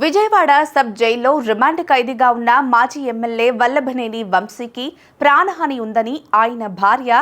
Vijayawada sub జైల్లో remand ఖైదీగా ఉన్న మాజీ ఎమ్మెల్యే వల్లభనేని వంశీకి ప్రాణహాని ఉందని ఆయన భార్య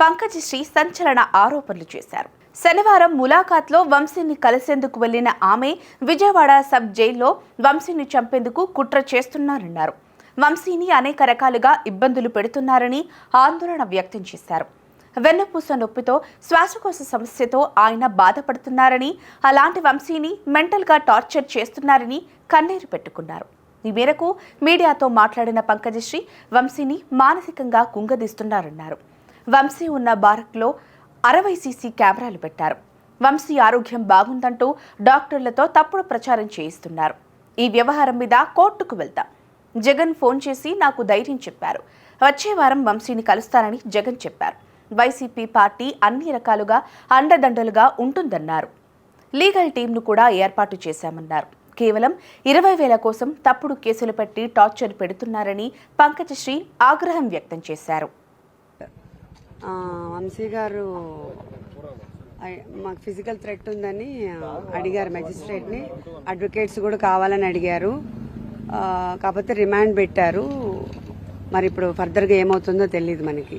పంకజశ్రీ సంచలన ఆరోపణలు చేశారు. శనివారం ములాఖాత్లో వంశీని కలిసేందుకు వెళ్ళిన ఆమె విజయవాడ సబ్ జైల్లో వంశీని చంపేందుకు కుట్ర చేస్తున్నారన్నారు. వంశీని అనేక రకాలుగా ఇబ్బందులు పెడుతున్నారని ఆందోళన వ్యక్తం చేశారు. వెన్నపూస నొప్పితో శ్వాసకోశ సమస్యతో ఆయన బాధపడుతున్నారని అలాంటి వంశీని మెంటల్గా టార్చర్ చేస్తున్నారని కన్నీరు పెట్టుకున్నారు. ఈ మేరకు మీడియాతో మాట్లాడిన పంకజశ్రీ వంశీని మానసికంగా కుంగదీస్తున్నారన్నారు. వంశీ ఉన్న బారక్లో అరవై సీసీ కెమెరాలు పెట్టారు. వంశీ ఆరోగ్యం బాగుందంటూ డాక్టర్లతో తప్పుడు ప్రచారం చేయిస్తున్నారు. ఈ వ్యవహారం మీద కోర్టుకు వెళ్తా జగన్ ఫోన్ చేసి నాకు ధైర్యం చెప్పారు. వచ్చే వారం వంశీని కలుస్తానని జగన్ చెప్పారు. వైసీపీ పార్టీ అన్ని రకాలుగా అండదండలుగా ఉంటుందన్నారు. లీగల్ టీంను కూడా ఏర్పాటు చేశామన్నారు. కేవలం ఇరవై వేల కోసం తప్పుడు కేసులు పెట్టి టార్చర్ పెడుతున్నారని పంకజశ్రీ ఆగ్రహం వ్యక్తం చేశారు. వంశీ గారు మాకు ఫిజికల్ థ్రెట్ ఉందని అడిగారు మెజిస్ట్రేట్ని అడ్వకేట్స్ కూడా కావాలని అడిగారు. కాకపోతే రిమాండ్ పెట్టారు. మరి ఇప్పుడు ఫర్దర్గా ఏమవుతుందో తెలియదు మనకి.